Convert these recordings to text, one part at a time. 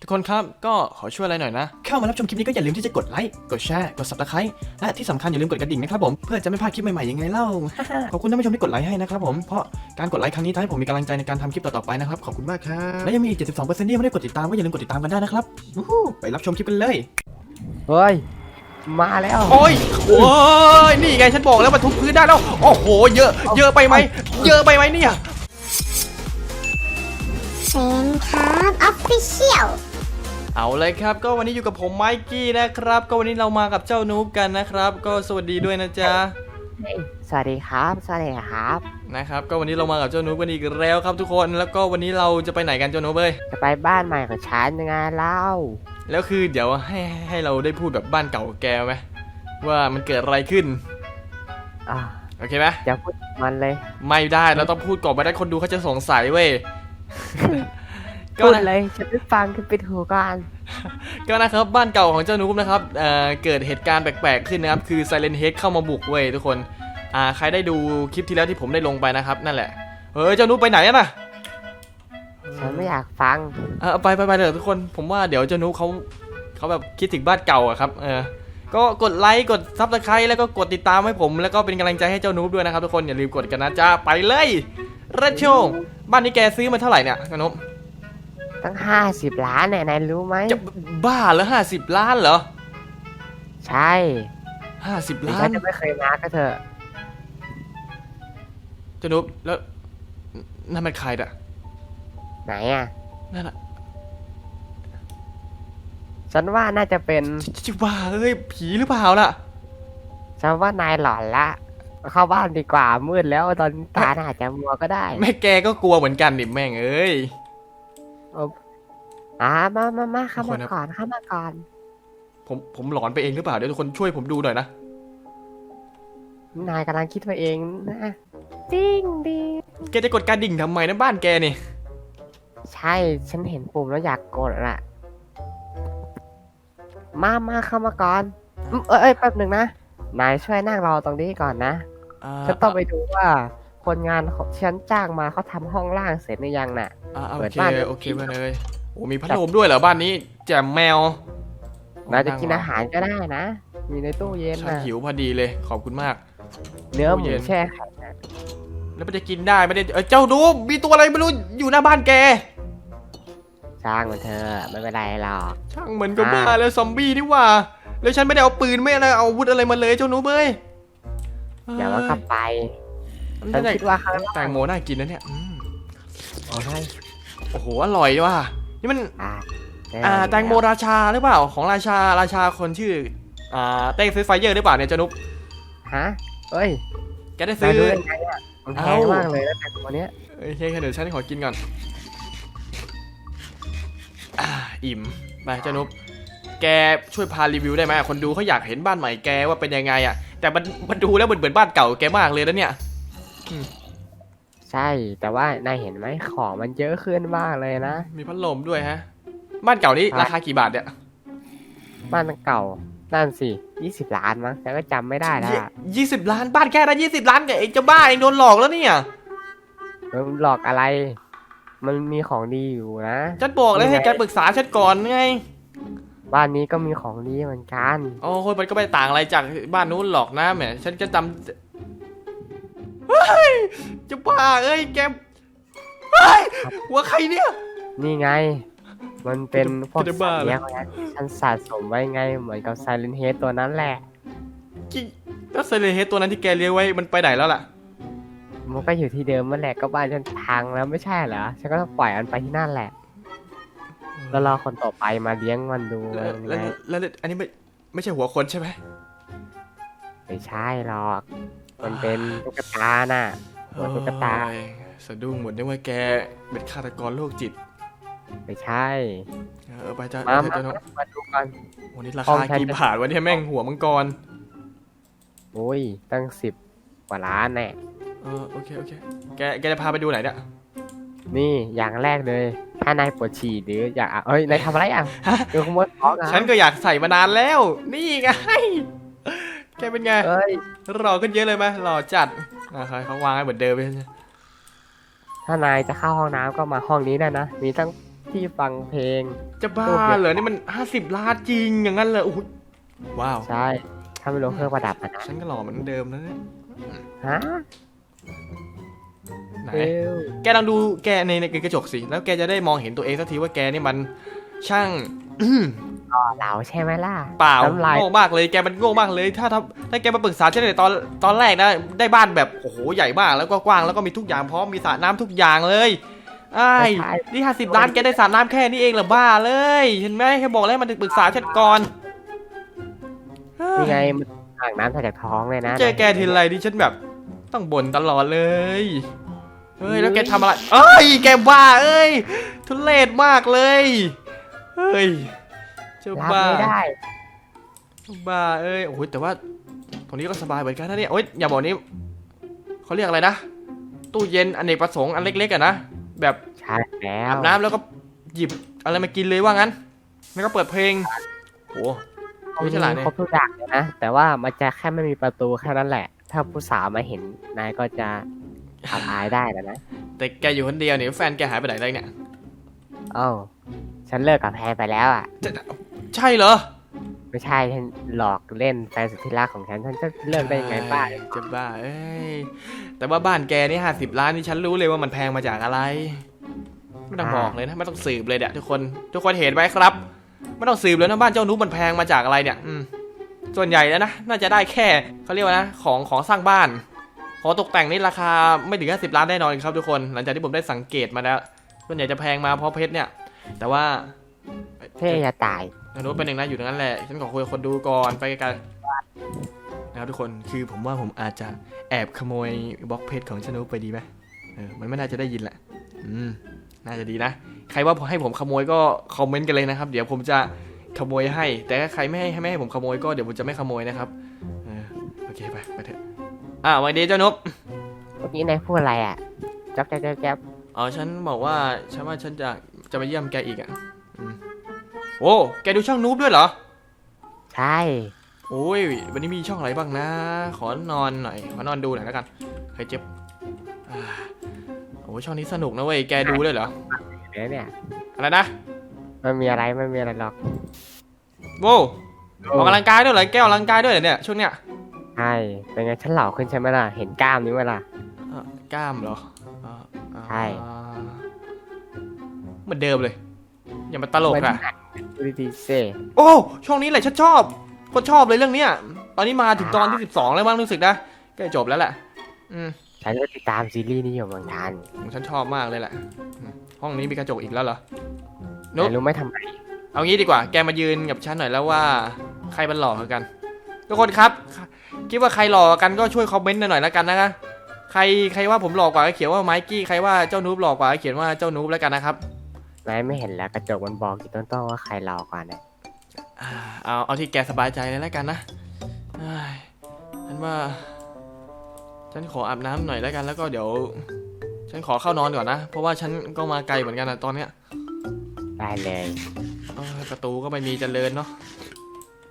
ทุกคนครับก็ขอช่วยอะไรหน่อยนะ เข้ามารับชมคลิปนี้ก็อย่าลืมที่จะกดไลค์กดแชร์กด subscribe และที่สำคัญอย่าลืมกดกระดิ่งนะครับผมเพื่อจะไม่พลาดคลิปใหม่ๆยังไงเล่า ขอบคุณท่านผู้ชมที่กดไลค์ให้นะครับผมเพราะการกดไลค์ครั้งนี้ทำให้ผมมีกำลังใจในการทำคลิปต่อๆไปนะครับขอบคุณมากครับและยังมีอีก 72%ที่ยังไม่ได้กดติดตามก็อย่าลืมกดติดตามกันได้นะครับวู้ฮู้ไปรับชมคลิปกันเลย เฮ้ย มาแล้ว โอ้ยโอ้ยนี่ไงฉันบอกแล้วมันทุบพื้นได้แล้ว โอ้โห เยอะ เยอะไปไหม เยอะไปไหมเนี่ย เซนครับออฟฟิเชียลเอาเลยครับ ก็วันนี้อยู่กับผมไมกี้นะครับ ก็วันนี้เรามากับเจ้านูบกันนะครับ ก็สวัสดีด้วยนะจ๊ะสวัสดีครับ สวัสดีครับนะครับ ก็วันนี้เรามากับเจ้านูบกันอีกแล้วครับทุกคนแล้วก็วันนี้เราจะไปไหนกันเจ้านูบเอ้ยจะไปบ้านใหม่ของฉันยังไงเล่าแล้วคือเดี๋ยวให้ให้เราได้พูดแบบบ้านเก่าแกไหมว่ามันเกิดอะไรขึ้นอ่าโอเคไหมจะพูดมันเลย ไม่ได้เราต้องพูดก่อนไม่ได้คนดูเขาจะสงสัยเว้ย ก็พูดนะเลยฉันไม่ฟังขึ้นปิดหูก่อนก็นะครับบ้านเก่าของเจ้านูบนะครับเอ่อเกิดเหตุการณ์แปลกๆขึ้นนะครับ คือ Silent Head เข้ามาบุกเว้ยทุกคนอ่าใครได้ดูคลิปที่แล้วที่ผมได้ลงไปนะครับ นั่นแหละเฮ้ยเจ้านูบไปไหนอะน่ะฉันไม่อยากฟังเออไปไปไปเลยทุกคนผมว่าเดี๋ยวเจ้านูบเขาเขาแบบคิดถึงบ้านเก่าอะครับเออก็กดไลค์กดซับสไครต์แล้วก็กดติดตามให้ผม แล้วก็เป็นกำลังใจให้เจ้านูบด้วยนะครับทุกคนอย่าลืมกดกันนะจ้าไปเลยเรชโช บ้านนี้แกซื้อมาเท่าไหร่เนี่ยเจ้านูบตั้งห้าสิบล้านเนี่ยนายรู้ไหมจะบ้าเหรอห้าสิบล้านเหรอใช่ห้าสิบถึงล้าฉันนจะไม่เคยมาก็เถอะเจ้านุ๊กแล้วนั่นมันใครอะไหนอะ นั่นอะฉันว่าน่าจะเป็นจิจิบ้าเอ้ยผีหรือเปล่าล่ะ ฉันว่านายหลอนละ เข้าบ้านดีกว่ามืดแล้วตอนนี้ตาน่าจะมัวก็ได้แม่แกก็กลัวเหมือนกันดิแม่งเอ้ยอ่ามามามาเข้าขอมานะก่อนเข้ามาก่อน ผมผมหลอนไปเองหรือเปล่าเดี๋ยวทุกคนช่วยผมดูหน่อยนะนายกำลังคิดไปเองนะจริงดีแกจะกดการดิ่งทำไมนะบ้านแกนี่ ใช่ฉันเห็นปุ่มแล้วอยากกดละมามาเข้ามาก่อนอืมเอ้ยเอ้ยแป๊บหนึ่งนะนายช่วยนั่งรอตรงนี้ก่อนนะ อ่าฉันต้องไปดูว่าคนงานของที่ฉันจ้างมาเขาทำห้องล่างเสร็จหรือยังน่ะ อ่าโอเปิดเคบ้านเลย โอเคเพื่อนเอ้ยโอ้มีพัดลมด้วยเหรอบ้านนี้แจ่มแมวนายจะกินอาหารก็ได้นะ มีในตู้เย็นฉันนะหิวพอดีเลยขอบคุณมาก เนื้อหตู้มูเย็น แช่แข็งนะแล้วมันจะกินได้ไม่ได้เอ้ยเจ้าดูมีตัวอะไรไม่รู้อยู่หน้าบ้านแกจ้างมันเถอะไม่เป็นไรหรอก ช่างเหมือนกับอ่าบ้าแล้วซอมบี้นี่หว่า แล้วฉันไม่ได้เอาปืนไม่อะไรเอาอาวุธอะไรมาเลยเจ้าหนูเบย เดี๋ยวมันก็ไปมันฉันจะคิดว่าข้างแตงโมน่ากินนะเนี่ยอืมโอ้ยโอ้โหอร่อยว่ะนี่มันอ่าอ่าแตงโมราชาหรือเปล่าของราชาราชาคนชื่ออ่าเต้ซื้อไฟเยอร์หรือเปล่าเนี่ยเจ้านุ๊กฮะเอ้ยแกได้นาซื้ยอรู้ได้ไงอะมันแพงเอ้ามมากเลยนะแตงโมเนี้ยโอเคเดี๋ยวฉันขอกินก่อนอ่าอิ่มไปเจ้านุ๊กแกช่วยพารีวิวได้ไหมคนดูเขาอยากเห็นบ้านใหม่แกว่าเป็นยังไงอะ แต่มันมันดูแล้วเหมือนเหมือนบ้านเก่าแกมากเลยนะเนี่ยใช่ แต่ว่านายเห็นไหมของมันเยอะขึ้นมากเลยนะ มีพัดลมด้วยฮะ บ้านเก่านี้ครับราคากี่บาทเนี่ย บ้านเก่า นั่นสิยี่สิบล้านมั้งแต่ก็จำไม่ได้แล้วอะยี่สิบล้าน บ้านแค่ละยี่สิบล้านกับเองจะบ้าเองโดนหลอกแล้วเนี่ยมันหลอกอะไร มันมีของดีอยู่นะ ฉันบอกแล้วให้แกปรึกษาฉันก่อนไง บ้านนี้ก็มีของดีเหมือนกันโอ้ยมันก็ไม่ต่างอะไรจากบ้านนู้นหรอกนะแหมฉันก็จำเฮ้ยจะบ้าเอ้ยแกเฮ้ยหัวใครเนี่ย นี่ไง มันเป็นพวกจะสับ้าตว์เหรอเลี้ยงไงฉันสะสมไว้ไงเหมือนกับไซเลนเฮดตัวนั้นแหละกี่แล้วเซเลเฮดตัวนั้นที่แกเลี้ยงไว้มันไปไหนแล้วล่ะ มันก็อยู่ที่เดิมนั่นแหละก็บ้านฉันพังแล้วไม่ใช่เหรอฉันก็ต้องปล่อยมันไปที่นั่นแหละ แล้วรอคนต่อไปมาเลี้ยงมันดูแล้วมันแล้วไงแล้วแล้วอันนี้ไม่ไม่ใช่หัวคนใช่ไหมไม่ใช่หรอก มันเป็นตุ๊กตาน่ะหัวตุ๊กตา โอ้ยสะดุ้งหมดนึกว่าแกเป็นฆาตกรโรคจิต ไม่ใช่ เออไปจ้ะมาไปมาจ้ะเนาะมาดูกัน วันนี้ราห้องคาฉันกี่จะบาทวันนี้แม่งหัวมังกร โอ้ย ตั้งสิบกว่าล้านแน่ เออโอเคโอเค แกแกจะพาไปดูไหนเนี่ย นี่อย่างแรกเลย ถ้านายปวดฉี่หรืออยากอะเอ้ยนายทำอะไรอะเดี๋ยวขโมยของอะฉันก็อยากใส่มานานแล้ว นี่ไงแกเป็นไงเอ้ยหล่อขึ้นเยอะเลยไหมหล่อจัดอะเขาเขาวางให้เหมือนเดิมไปถ้านายจะเข้าห้องน้ำก็มาห้องนี้ได้นะ มีตั้งที่ฟังเพลง จะบ้าเหรอนี่มัน50ล้านจริงอย่างนั้นเลยโอ้โหว้าวใช่ถ้าไม่รู้เครื่องประดับอะนะฉันก็หล่อเหมือนเดิมนะเนี่ยฮะ ไหนเอวแกลองดูแกในในกระจกสิ แล้วแกจะได้มองเห็นตัวเองสักทีว่าแกนี่มันช่างต่อเราใช่ไหมล่ะ เปล่าน้ำลายโง่มากเลยแกมันโง่มากเลย ถ้าถ้าถ้าแกมาปรึกษาฉันในตอนตอนแรกนะ ได้บ้านแบบโอ้โหใหญ่มากแล้วก็กว้างแล้วก็มีทุกอย่างพร้อมมีสระน้ำทุกอย่างเลยไอ้ายไม่ใช่นี่ห้าสิบล้านแกได้สระน้ำแค่นี้เองเหรอบ้าเลย เห็นไหมแค่บอกแล้วให้มันปรึกษาฉันก่อนนี่ไงมันอ่างน้ำใส่จากท้องเลยนะ เจอแกทีไรดิฉันแบบต้องบ่นตลอดเลย เฮ้ยแล้วแกทำอะไร เอ้ยแกบ้าเอ้ย ทุเรศมากเลย เฮ้ยเจ้ารับบ้าไม่ได้บ้าเอ้ยโอ้ยแต่ว่าตรงนี้ก็สบายเหมือนกันนะเนี่ยโอ้ยอย่าบอกนี้เขาเรียกอะไรนะ ตู้เย็นอเนกประสงค์อันเล็กๆอะนะแบบใช่แล้วอาบน้ำแล้วก็หยิบอะไรมากินเลยว่างั้น แล้วก็เปิดเพลงโอ้ไม่ฉลาดเนี่ยครบทุกอย่างเลยนะแต่ว่ามันจะแค่ไม่มีประตูแค่นั้นแหละ ถ้าผู้สาวมาเห็นนายก็จะ อับอายได้แล้วนะ แต่แกอยู่คนเดียวเนี่ยแฟนแกหายไปไหนเลยเนี่ยเอ้าฉันเลิกกับแพรไปแล้วอะ จะใช่เหรอ ไม่ใช่ฉันหลอกเล่นแฟนสุดที่รักของฉัน ฉันจะเลิกได้ยังไงบ้าจะบ้าเอ้ย แต่ว่าบ้านแกนี่ห้าสิบล้านนี่ฉันรู้เลยว่ามันแพงมาจากอะไร ไม่ต้องบอกเลยนะไม่ต้องสืบเลยเนี่ยทุกคน ทุกคนเห็นไหมครับ ไม่ต้องสืบเลยนะบ้านเจ้านุ๊กมันแพงมาจากอะไรเนี่ย อืม ส่วนใหญ่แล้วนะ น่าจะได้แค่เขาเรียกว่านะ ของของสร้างบ้าน ของตกแต่งนี่ราคาไม่ถึงแค่สิบล้านแน่นอนครับทุกคน หลังจากที่ผมได้สังเกตมาแล้วส่วนใหญ่จะแพงมาเพราะเพชรเนี่ย แต่ว่าเท่จะตายนานุษเป็นหนึ่งนะอยู่ตรงนั้นแหละ ฉันขอคุยกับคนดูก่อนไปไกลๆนะครับทุกคนคือผมว่าผมอาจจะแอบขโมยบล็อกเพชรของชนุไปดีไหมเออมันไม่น่าจะได้ยินแหละ อืมน่าจะดีนะ ใครว่าให้ผมขโมยก็คอมเมนต์กันเลยนะครับ เดี๋ยวผมจะขโมยให้ แต่ถ้าใครไม่ให้ไม่ให้ผมขโมยก็เดี๋ยวผมจะไม่ขโมยนะครับเออโอเคไปไปเถอะ อ่าวันดีเจ้านุ๊กเมื่อกี้นายพูดอะไรอะจ๊อบจ๊อบจ๊อบจ๊อบอ๋อฉันบอกว่าฉันว่าฉันจะจะมาเยี่ยมแกอีกอะอืมโอ้แกดูช่องนูบด้วยเหรอ ใช่ โอ้ยวันนี้มีช่องอะไรบ้างนะ ขอนอนหน่อย ขอนอนดูหน่อยแล้วกันเฮ้ยเจ็บอ่าโอ้ยช่องนี้สนุกนะเว้ยแกดูด้วยเหรอเดี๋ยวเนี่ย อะไรนะมันมีอะไรไม่มีอะไรหรอกโว้วออกกำลังกายด้วยเหรอแกออกกำลังกายด้วยเหรอเนี่ยช่วงเนี้ย ใช่ เป็นไงฉันเหล่าขึ้นใช่ไหมล่ะ เห็นกล้ามนี้ไหมล่ะ อะกล้ามเหรออ่าอ่าใช่ เหมือนเดิมเลย อย่ามาตลกไม่อะได้ดูดีๆเซ่โอ้ ช่องนี้แหละฉันชอบคนชอบเลยเรื่องเนี้ย ตอนนี้มาถึงตอนที่ 12 แล้วบ้างรู้สึกนะใกล้จบแล้วแหละ อืมฉันก็ติดตามซีรีส์นี้อยู่เหมือนกันฉันชอบมากเลยแหละอืมห้องนี้มีกระจกอีกแล้วเหรอ นุ๊กนายรู้ไหมทำไมเอางี้ดีกว่า แกมายืนกับฉันหน่อยแล้วว่า ใครมันหล่อกว่ากัน ทุกคนครับ คิดว่าใครหล่อกว่ากันก็ช่วยคอมเมนต์หน่อยแล้วกันนะคะใครใครว่าผมหล่อกว่าก็เขียนว่าไมกี้ใครว่าเจ้านูบหล่อกว่าก็เขียนว่าเจ้านูบแล้วกันนะครับนายไม่เห็นแล้วกระจกมันบอกอยู่ต้นๆว่าใครหลอกกว่าเนี่ยอ่าเอาเอาที่แกสบายใจเลยแล้วกันนะเอ้ยฉันว่า ฉันขออาบน้ำหน่อยแล้วกันแล้วก็เดี๋ยว ฉันขอเข้านอนก่อนนะ เพราะว่าฉันก็มาไกลเหมือนกันนะตอนเนี้ย ได้เลยเอ้ยประตูก็ไม่มีเจริญเนาะ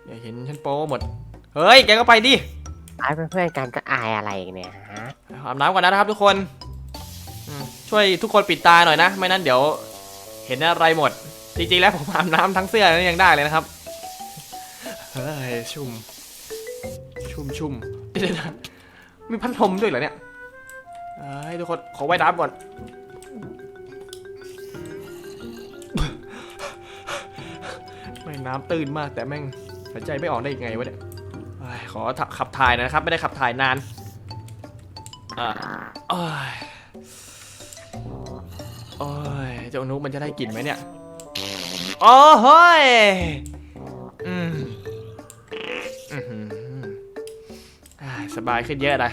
อย่าเห็นฉันโป้หมด เฮ้ย แกก็ไปดิ อายเป็นเพื่อนกันก็อายอะไรเนี่ยฮะอาบน้ำก่อนนะครับทุกคนอืมช่วยทุกคนปิดตาหน่อยนะ ไม่นั้นเดี๋ยวเห็นอะไรหมด จริงๆแล้วผมอาบน้ำทั้งเสื้อนั้นยังได้เลยนะครับ เฮ้ยชุ่ม ชุ่มชุ่มเดี๋ยวนะมีพัดลมด้วยเหรอเนี่ยเฮ้ยทุกคน ขอไว้น้ำก่อนไม่น้ำตื้นมากแต่แม่งหายใจไม่ออกได้ยังไงวะเนี่ย ขอขับถ่ายหนะครับ ไม่ได้ขับถ่ายนานอ่าโอ้ยโอ้ยเจ้านุกมันจะได้กลิ่นไหมเนี่ยโอ้เฮ้ยอืมอื้อหืออ่าสบายขึ้นเยอะเลย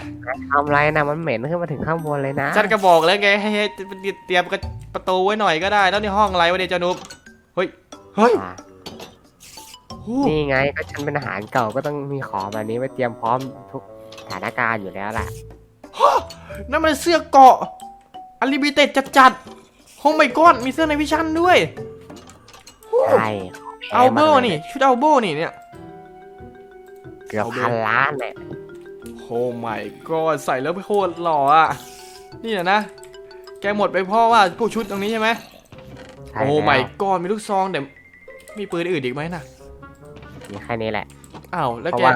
ทำไรนะมันเหม็นขึ้นมาถึงข้างบนเลยนะฉันก็บอกแล้วไงให้ให้เตรียมประตูไว้หน่อยก็ได้ แล้วในห้องอะไรวะเนี่ยเจ้านุกเฮ้ย เฮ้ย อะโอ้ นี่ไงก็ฉันเป็นอาหารเก่าก็ต้องมีของแบบนี้ไว้เตรียมพร้อมทุกสถานการณ์อยู่แล้วแหละนั่นมันเสื้อเกาะอลิมิเต็ดจัดๆโอ้ไม่ก้อนมีเสื้อในวิชั่นด้วยใช่ขงแพเอางโบมากลยนี่ ชุดเอาโบนี่เนี่ย เกือบเอาเบพันล้านเนี่ยโอ้ไม่ก็ใส่แล้วโคตรหล่ออะ นี่นะนะแกหมดไปเพราะว่าพวกชุดตรงนี้ใช่ไหมใช่โอ้แล้วไม่ก่อนมีลูกซองแต่มีปืนอื่นอีกไหมน่ะ มีแค่นี้แหละ อ้าวแล้วเพราะแกว่า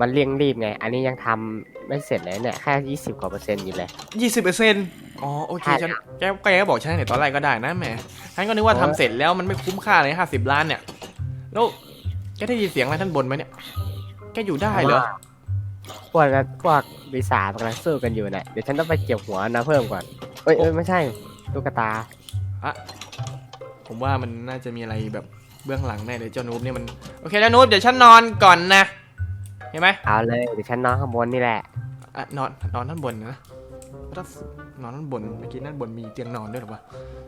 มันเร่งรีบไง อันนี้ยังทำไม่เสร็จเลยเนี่ยแค่ยี่สิบกว่าเปอร์เซ็นต์อยู่เลย ยี่สิบเปอร์เซ็นต์อ๋อโอเคใช่ฉันแกแกก็บอกฉันในตอนแรกก็ได้นะแหมฉันก็นึกว่าเออทำเสร็จแล้วมันไม่คุ้มค่าเลยห้าสิบล้านเนี่ยแล้วแกได้ยินเสียงอะไรท่านบนไหมเนี่ยแกอยู่ได้เหรอพวกนั้นพวกปีศาจกำลังสู้กันอยู่เนี่ยเดี๋ยวฉันต้องไปเก็บหัวนะเพิ่มก่อนเอ้ยเอ้ยไม่ใช่ตุ๊กตา ผมว่ามันน่าจะมีอะไรแบบ เบื้องหลังแน่เลยเจ้านูบเนี่ยมันโอเคแล้วนูบเดี๋ยวฉันนอนก่อนนะเห็นไหมเอาเลยเดี๋ยวฉันนอนข้างบนนี่แหละอะนอนนอนด้านบนนะถ้านอนด้านบนเมื่อกี้ด้านบนมีเตียงนอนด้วยเหรอวะ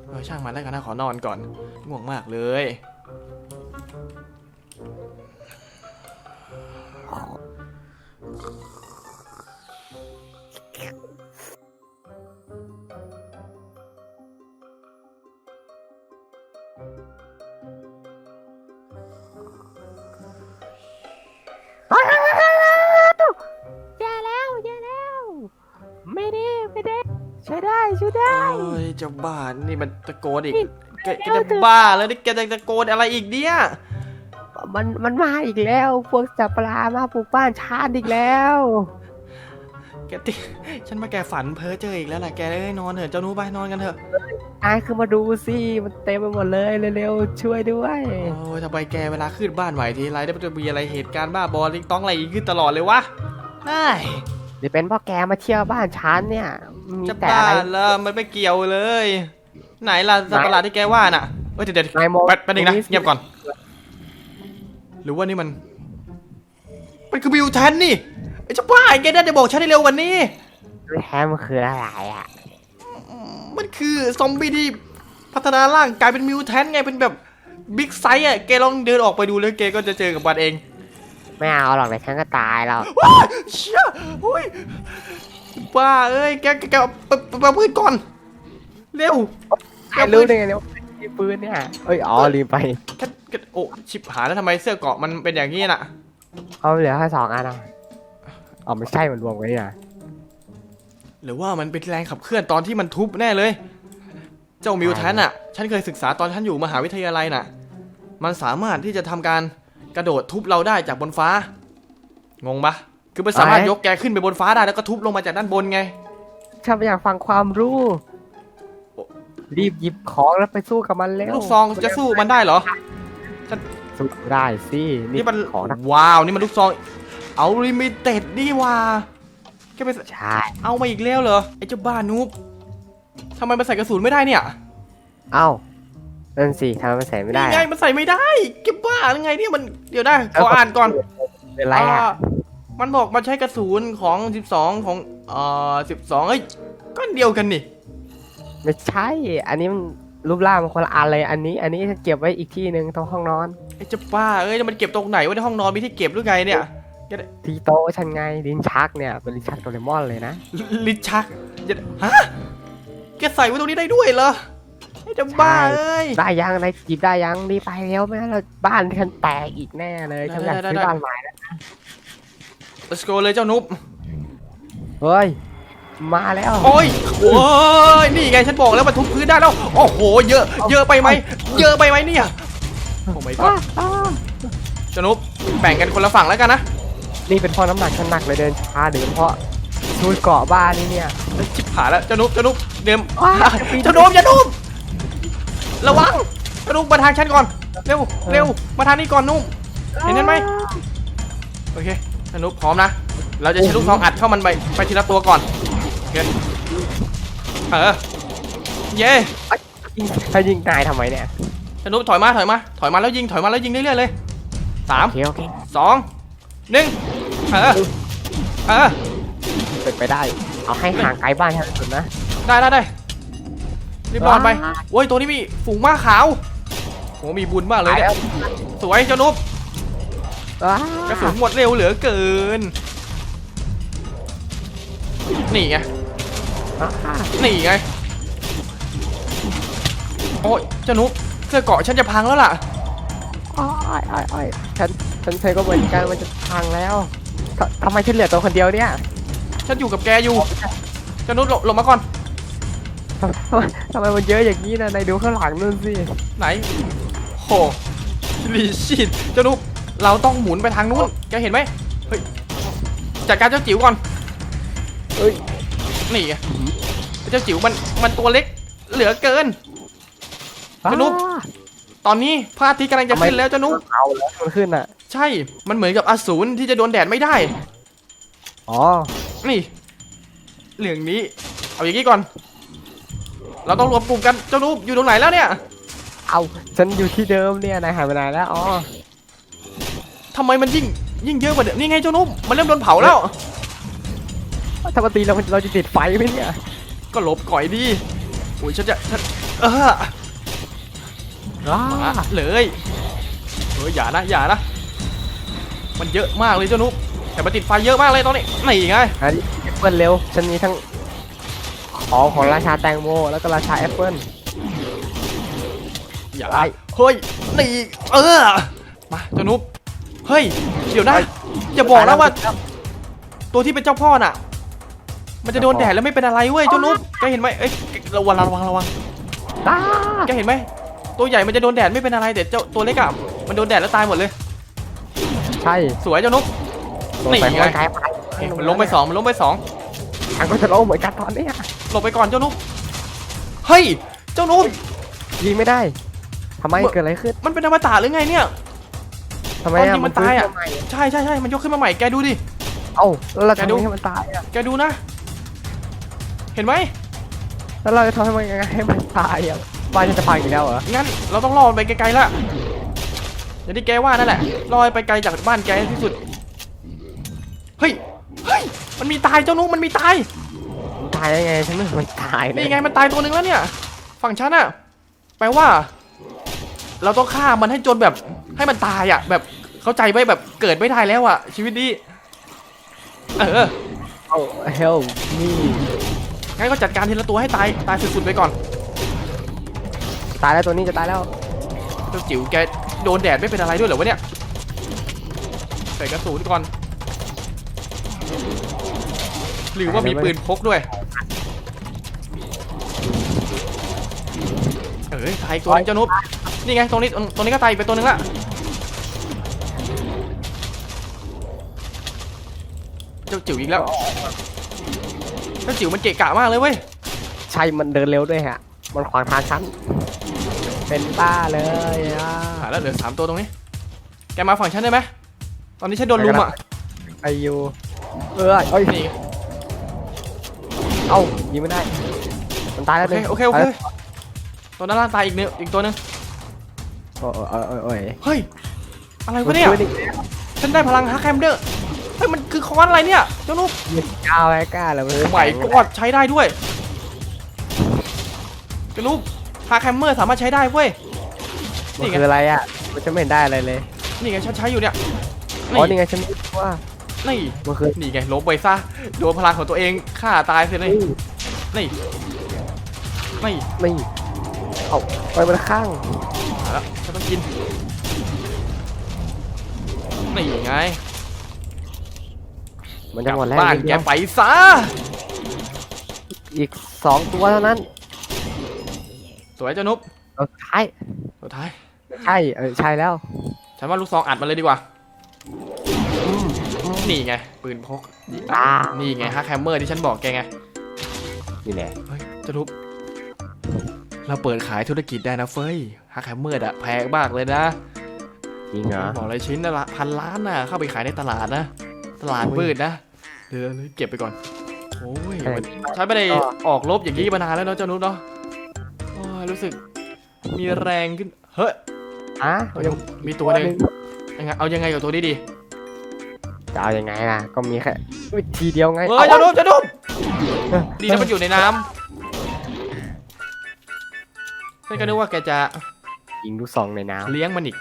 เออช่างมันแล้วกันนะขอนอนก่อนง่วงมากเลย วยได้ช่วยได้โอ้ยเจะบ้านี่มันตะโกนอีกนี่แกแกจะบ้าแล้วนี่แกจะตะโกนอะไรอีกเนี่ยมันมันมาอีกแล้วพวกจับปลามาปลูกบ้านชาติอีกแล้วแกติ ฉันมาแกฝันเพ้อเจออีกแล้วแหละแกเอ้ยนอนเถอะเจ้าหนูไปนอนกันเถอะนายคือมาดูสิมันเต็มไปหมดเลยเร็วๆช่วยด้วยโอ้ยทำไมแกเวลาขึ้นบ้านไหวทีไรได้จะมีอะไรเหตุการณ์บ้าบอลิงต้องอะไรอีกขึ้นตลอดเลยวะไอ้ หรือเป็นเพ่อแกมาเที่ยวบ้านฉันเนี่ย มีจะแต่บ้าอะไร แล้วมันไม่เกี่ยวเลย ไหนล่ะสัตว์ประหลาดที่แกว่าน่ะเฮ้ยเดี๋ยวเดี๋ยวนายโมแป๊บแป๊บนึงนะตรงนี้สิ เงียบก่อน หรือว่านี่มัน มันคือบิวแทนนี่ไอ้เจ้าบ้าไอ้แกน่าจะบอกฉันได้เร็วกว่านี้แท้มันคืออะไรอะมันคือซอมบี้ที่พัฒนาร่างกลายเป็นมิวแทนไงเป็นแบบบิ๊กไซส์อะแกลองเดินออกไปดูแล้วแกก็จะเจอกับมันเอง ไม่เอาหรอกเดี๋ยวฉันก็ตายแล้วว้าเชี่ยโอ้ยบ้าเอ้ยแกแกแกเอาไปไปเอาปืนก่อนเร็วใครรู้ได้ไงเนี่ยว่ามีปืนเนี่ยเอ้ยอ๋อลืมไปแค่แค่โอ้ชิบหายแล้วทำไมเสื้อเกราะมันเป็นอย่างนี้น่ะเอาเหลือแค่สองอันอะอ๋อไม่ใช่มันรวมไว้เนี่ยหรือว่ามันเป็นแรงขับเคลื่อนตอนที่มันทุบแน่เลย เจ้ามิวแทนอะ ฉันเคยศึกษาตอนฉันอยู่มหาวิทยาลัยน่ะ มันสามารถที่จะทำการ กระโดดทุบเราได้จากบนฟ้า งงปะคือมันสามารถยกแกขึ้นไปบนฟ้าได้แล้วก็ทุบลงมาจากด้านบนไงฉันอยากฟังความรู้โอ้รีบหยิบของแล้วไปสู้กับมันเร็วลูกซองจะสู้มันได้เหรอสู้ได้สินี่มันของนะว้าวนี่มันลูกซองเอาลิมิเต็ดนี่ว่าแกไปใช่เอามาอีกแล้วเหรอไอ้เจ้าบ้านูบทำไมมันใส่กระสุนไม่ได้เนี่ย เอ้า นั่นสิทำไมมันใส่ไม่ได้นี่ไงอะมันใส่ไม่ได้แกบ้าหรือไงเนี่ยมันเดี๋ยวได้ขออ่านก่อนเป็นไรอะามันบอกมันใช้กระสุนของ 12 ของเอ่อ12เอ้ยก็อันเดียวกันนี่ไม่ใช่ อันนี้มันรูปร่างมันคนละอันเลยอันนี้ อันนี้ฉันเก็บไว้อีกที่หนึ่งตรงห้องนอนไอ้เจ้าบ้าเอ้ยแล้วมันเก็บตรงไหนวะในห้องนอนมีที่เก็บหรือไงเนี่ยที่โต๊ะฉันไงลิ้นชักเนี่ยเป็นลิ้นชักโดเรมอนเลยนะลิ้นชักอย่าฮะแกใส่ไว้ตรงนี้ได้ด้วยเหรอ ไอ้เจ้าบ้าเอ้ย ได้ยังนายจีบได้ยังรีบไปเร็วไม่งั้นเราบ้านฉันแตกอีกแน่เลยฉันอยากได้ซื้อได้ บ้านใหม่แล้ว let's go เลยเจ้านุ๊บเฮ้ย มาแล้วโอ้ยโอ้ยนี่ไงฉันบอกแล้วมันทุบพื้นได้แล้วโอ้โหเยอะเยอะไปไหมเยอะไปไหมเนี่ยโอ้ไม่ก็อ้าอ้าเจ้านุ๊บแบ่งกันคนละฝั่งแล้วกันนะนี่เป็นเพราะน้ำหนักฉันหนักเลยเดินช้าหรือเพราะชุดเกาะบ้านนี่เนี่ย ชิบหายแล้วเจ้านุ๊บเจ้านุ๊บเดิมว้าว เจ้านุ๊บอย่านุ๊บ ระวังเจ้านุ๊บมาทางฉันก่อน เร็ว เร็ว มาทางนี้ก่อนนุ๊บเห็นนั่นไหมโอเคเจ้านุ๊บพร้อมนะ เราจะใช้ลูกซองอัดเข้ามันไป ไปทีละตัวก่อน โอเค เออ เย้ยิงถ้ายิงนายทำไมเนี่ยเจ้านุ๊บถอยมา ถอยมา ถอยมาแล้วยิง ถอยมาแล้วยิงเรื่อยๆเลยสามโอเคโอเคสองหนึ่งเออ เออเป็นไปได้ เอาให้ห่างไกลบ้านฉันที่สุดนะ ได้ได้ได้ รีบนอนไปว้าวโอ้ยตัวนี้มีฝูงม้าขาวโหมีบุญมากเลยไปเนี่ยแล้วสวยเจ้านุ๊บว้ากระสุนหมดเร็วเหลือเกินนี่ไงว้านี่ไงโอ้ยเจ้านุ๊กเสื้อเกราะฉันจะพังแล้วล่ะอ้อยอ้อยอ้อยฉันฉันเคยก็เหมือนกันมันจะพังแล้วททำไมฉันเหลือตัวคนเดียวเนี่ย ฉันอยู่กับแกอยู่เจ้านุ๊กหลบหลบมาก่อน ทำไมทำไมมันเยอะอย่างนี้นะนายดูข้างหลังนู่นสิไหนโหลีชิดเจ้านุ๊กเราต้องหมุนไปทางนู้นแกเห็นไหมเฮ้ยจัดการเจ้าจิ๋วก่อนเอ้ยนี่ไงเจ้าจิ๋วมันมันตัวเล็กเหลือเกินสนุกอ้าตอนนี้พระอาทิตย์กำลังจะทำไมขึ้นแล้วเจ้านุ๊กเอาแล้วมันขึ้นอะ ใช่มันเหมือนกับอสูรที่จะโดนแดดไม่ได้อ๋อนี่เรื่องนี้ เอาอย่างนี้ก่อน เราต้องรวมกลุ่มกันเจ้านุ๊กอยู่ตรงไหนแล้วเนี่ยเอาฉันอยู่ที่เดิมเนี่ยนายหายไปไหนแล้วอ๋อทำไมมันยิ่งยิ่งเยอะกว่าเดิมนี่ไงเจ้านุ๊กมันเริ่มโดนเผาแล้วถ้าปกติเราเราจะติดไฟไหมเนี่ยก็หลบก่อยดีอุ้ยฉันจะฉันเอออ้ามาเลยเฮ้ยอย่านะอย่านะมันเยอะมากเลยเจ้านุ๊กแต่มันติดไฟเยอะมากเลยตอนนี้นี่ไงอันนี้แอปเปิลเร็วฉันมีทั้ง ของของราชาแตงโม แล้วก็ราชาแอปเปิลอย่าไอ้เฮ้ยนี่เออมาเจ้านุ๊กเฮ้ยเดี๋ยวนะอย่าบอกนะว่า ตัวที่เป็นเจ้าพ่อน่ะ มันจะโดนแดดแล้วไม่เป็นอะไรเว้ยเจ้านุ๊กแกเห็นไหมเอ้ยระวังระวังระวังอ้าแกเห็นไหมตัวใหญ่มันจะโดนแดดไม่เป็นอะไรแต่เจ้าตัวเล็กอะมันโดนแดดแล้วตายหมดเลย ใช่สวยเจ้านุ๊กลงไปนี่ไงไกลไปเฮ้ยมันลงไปสองมันลงไปสองฉันก็จะลงเหมือนกันตอนเนี้ย หลบไปก่อนเจ้านุ๊กเฮ้ย เจ้านุ๊กยิงไม่ได้ทำไมเมื่อเกิดอะไรขึ้นมันเป็นอมตะหรือไงเนี่ยทำไมตอนอะยิงมันตายอะฟื้นขึ้นมใช่ใช่ใช่มันยกขึ้นมาใหม่แกดูดิเอ้าแล้วเราแกทำดูยังไงให้มันตายอะแกดูนะ เห็นไหมแล้วเราจะทำให้มันยังไงให้มันตายอะบ้านจะพังอีกแล้วเหรองั้นเราต้องรอมันไปไกลๆละอย่างที่แกว่านั่นแหละรอไปไกลจากบ้านแกที่สุดเฮ้ยเฮ้ยมันมีตายเจ้านุ๊กมันมีตายมันตายยังไงฉันไม่เห็นมันตายเลยนี่ไงมันตายตัวหนึ่งแล้วเนี่ย ฝั่งฉันอะแปลว่า เราต้องฆ่ามันให้จนแบบ ให้มันตายอะแบบเข้าใจไหมแบบเกิดไม่ได้แล้วอะชีวิตนี้เออ เอ้าเฮลนี่งั้นก็จัดการทีละตัวให้ตายตายสุดๆไปก่อนตายแล้วตัวนี้จะตายแล้วเจ้าจิ๋วแกโดนแดดไม่เป็นอะไรด้วยเหรอวะเนี่ยใส่กระสุนก่อน หรือว่ามีปืนพกด้วย เอ้ยตายอีกตัวหนึงเจ้านุ๊บนี่ไงตรงนี้ตรงนี้ก็ตายอีกไปตัวหนึงละเจ้าจิ๋วอีกแล้วเจ้าจิ๋วมันเกะกะมากเลยเว้ยใช่มันเดินเร็วด้วยฮะ มันขวางทางฉัน เป็นบ้าเลยอะหายแล้วเหลือสามตัวตรงนี้ แกมาฝั่งฉันได้ไหมตอนนี้ฉันโดนลุมอะไอยูเออเอ้ยนี่เอ้ายิงไม่ได้ มันตายโอแล้วเคนี่โอเคโอเค ตัวด้านล่างตายอีกเนื้ออีกตัวหนึงโอ้ยโอ้ยโอ้ยโอ้ยเฮ้ย อะไรวะเนี่ยมัฟื้อีกฉันได้พลังฮักแฮมเดอร์ เฮ้ย มันคือคอนอะไรเนี่ยเจ้านุ๊บมันก้าวไอ้ก้าแล้วมันใหม่กอดใช้ได้ด้วยเจ้านุ๊บฮักแฮมเมอร์สามารถใช้ได้เว้ย มันนี่ไง คืออะไรอะมันจะไม่เห็นได้อะไรเลยนี่ไงฉันใช้อยู่เนี่ย อ๋อนี่ไงฉันรู้ว่านี่ มันคือนี่ไงลบไปซะโดนพลังของตัวเองฆ่าตายเสียเลยนี่ นี่นี่ เอาไปมันข้างมาแล้วฉันต้องกินนี่ไง มันกจะลับหมดแล้วบ้านนิดแกเดียวไปซะอีกสองตัวเท่านั้น สวยเจ้านุ๊บเอาสุดท้ายสุดท้าย ใช่เออใช่แล้ว ฉันว่าลูกซองอัดมาเลยดีกว่าอืมอืมนี่ไง ปืนพกอ่านี่ไงฮักแฮมเมอร์ที่ฉันบอกแกไง นี่แหละเฮ้ยเจะทุบ เราเปิดขายธุรกิจได้นะเฟ้ยฮักแฮมเมอร์อะแพงมากเลยนะจริงเหรอบอกเลยชิ้นละพันล้านน่ะเข้าไปขายในตลาดนะ ตลาดมืดนะเดี๋ยวๆเก็บไปก่อนโอ้ยมันฉันไม่ได้ออกรบอย่างนี้มานานแล้วเนาะเจ้านุ๊กเนาะโอ้ยรู้สึกมีแรงขึ้นเฮ้ยอะเอายังมีตัวหนึ่งยังไงเอายังไงกับตัวนี้ดีจะเอายังไงล่ะก็มีแค่วิธีเดียวไงเฮ้ยเจ้านุ๊กเจ้านุ๊กดีนะมันอยู่ในน้ำ ฉันก็นึกว่าแกจะยิงลูกซองในน้เลี้ยงมันอีก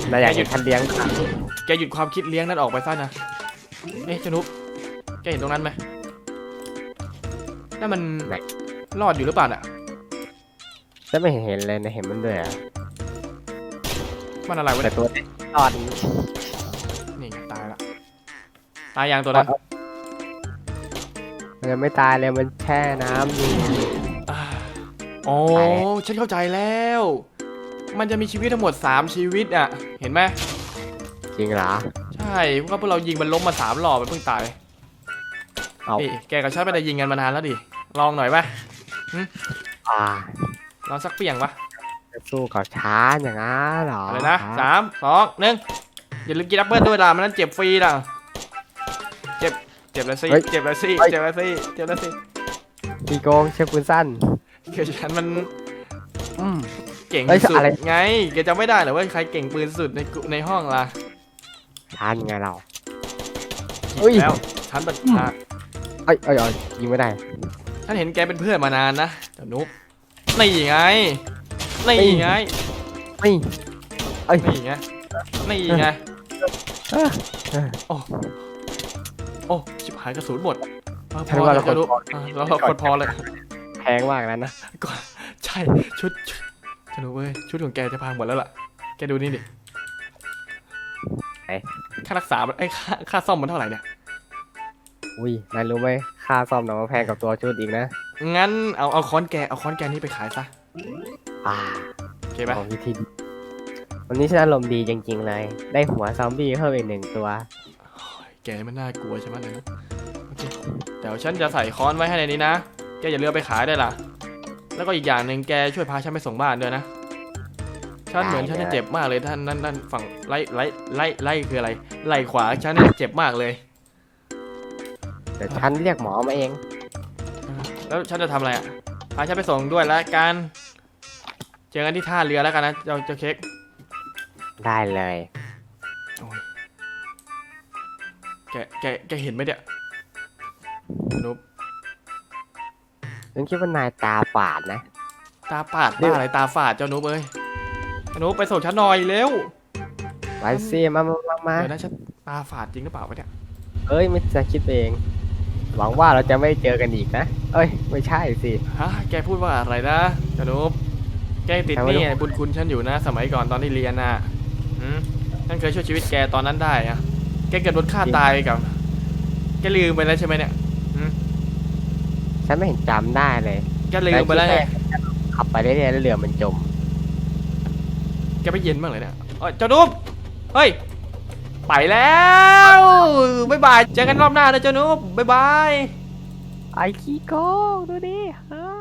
ำนายอยากเห็นทันเลี้ยงค่ะแกหยุดความคิดเลี้ยงนั่นออกไปซะนะเอ๊ะเจนุ๊บแกเห็นตรงนั้นไหมนั่นมันรอดอยู่หรือเปล่าน่ะจะไม่เห็นเห็นเลยนะเห็นมันด้วยอะมันอะไรวะแต่เนี่ยตัวตอนนี่ไงตายละตายยังตัวนั้นเมันยังไม่ตายเลยมันแช่น้ำอยู่ อ่าอ๋อฉันเข้าใจแล้ว มันจะมีชีวิตทั้งหมด 3 ชีวิตอะ เห็นไหมจริงเหรอ ใช่เพราะพวกเรายิงมันล้มมาสามรอบมันเพิ่งตายเอานี่แกกับฉันไม่ได้ยิงกันมานานแล้วดิ ลองหน่อยไหมอ่าลองสักเปียงปะจะสู้กับช้าอย่างนั้นเหรออะไรนะสามสองหนึ่งอย่าลืมกินแอปเปิ้ลด้วยล่ะมันนั้นเจ็บฟรีล่ะเจ็บเจ็บแล้วสิเจ็บแล้วสิเจ็บแล้วสิเจ็บแล้วสิพี่โกงใช้ปืนสั้น คือฉันมันอืมเก่งเอ้ยสุดอะไร ไงแกจำไม่ได้เหรอว่าใครเก่งปืนสุดในกุในห้องล่ะช้ายังไงเรา ผิดเอ้ย แล้วฉันบัดอะเอ้ยเอ้ยเอ้ยยิงไม่ได้ ฉันเห็นแกเป็นเพื่อนมานานนะแต่นุ๊กนี่ไงนี่ไงไม่เอ้ย นี่ไงนี่ไงเออเออโอ้โอ้ชิบหายกระสุนหมดเออฉันว่าเราพอจะรู้คนพออะเราคนพอเลยแพงมากแล้วนะก็ใช่ชุดชุดจะรู้เว้ยชุดของแกจะพังหมดแล้วล่ะ แกดูนี่ดิไหนค่ารักษามันไอ้ยค่าค่าซ่อมมันเท่าไหร่เนี่ย อุ้ยนายรู้ไหมค่าซ่อมหนังมันแพงกับตัวชุดอีกนะ งั้นเอาเอาค้อนแกเอาค้อนแกนี่ไปขายซะอ่าโอเคปะของวิธีดีวันนี้ฉันอารมณ์ดีจริงๆเลย ได้หัวซอมบี้เพิ่มอีกหนึ่งตัวโอ้ยแกมันน่ากลัวใช่ไหมเลยโอเคเดี๋ยวฉันจะใส่ค้อนไว้ให้ในนี้นะแกอย่าลืมเอาไปขายได้วยล่ะ แล้วก็อีกอย่างหนึ่งแกช่วยพาฉันไปส่งบ้านด้วยนะ ฉันเหมือนฉันจะเจ็บมากเลยท่านนั่นนั่นฝั่งไล่ไล่ไล่ไล่คืออะไร ไล่ขวาฉันเนี่ยเจ็บมากเลย เดี๋ยวฉันเรียกหมอมาเอง แล้วฉันจะทำอะไรอะ พาฉันไปส่งด้วยแล้วกัน เจอกันที่ท่าเรือแล้วกันนะเจ้าเจ้าเค้กได้เลยโอ้ยแก แก แกเห็นไหมเนี่ยนุ๊บ ฉันคิดว่านายตาฝาดนะ ตาปาดบ้าอะไรตาฝาดเจ้านุ๊บเอ้ยนุ๊บไปส่งฉันหน่อยเร็วไว้สิมามามามาเดี๋ยวนะฉันตาฝาดจริงหรือเปล่าวะเนี่ยเอ้ยไม่จะคิดเอง หวังว่าเราจะไม่เจอกันอีกนะ เอ้ย ไม่ใช่สิ ฮะแกพูดว่าอะไรนะเจ้านุ๊บแกติดหนี่บุญคุณฉันอยู่นะ สมัยก่อนตอนที่เรียนน่ะหืมฉันเคยช่วยชีวิตแกตอนนั้นได้อะแกเกิดโดนฆ่าตายกับแกลืมไปแล้วใช่ไหมเนี่ย ฉันไม่เห็นจำได้เลยแกลืมไปแล้วไงขับไปเรื่อยๆแล้วเรือมันจม แกไปเย็นบ้างเลยเนี่ยเอ้ยเจ้านุ๊บเฮ้ย ไปแล้วบ๊ายบาย เจอกันรอบหน้านะเจ้านุ๊บบ๊ายบาย ไอ้ขี้โกงดูดิเฮ้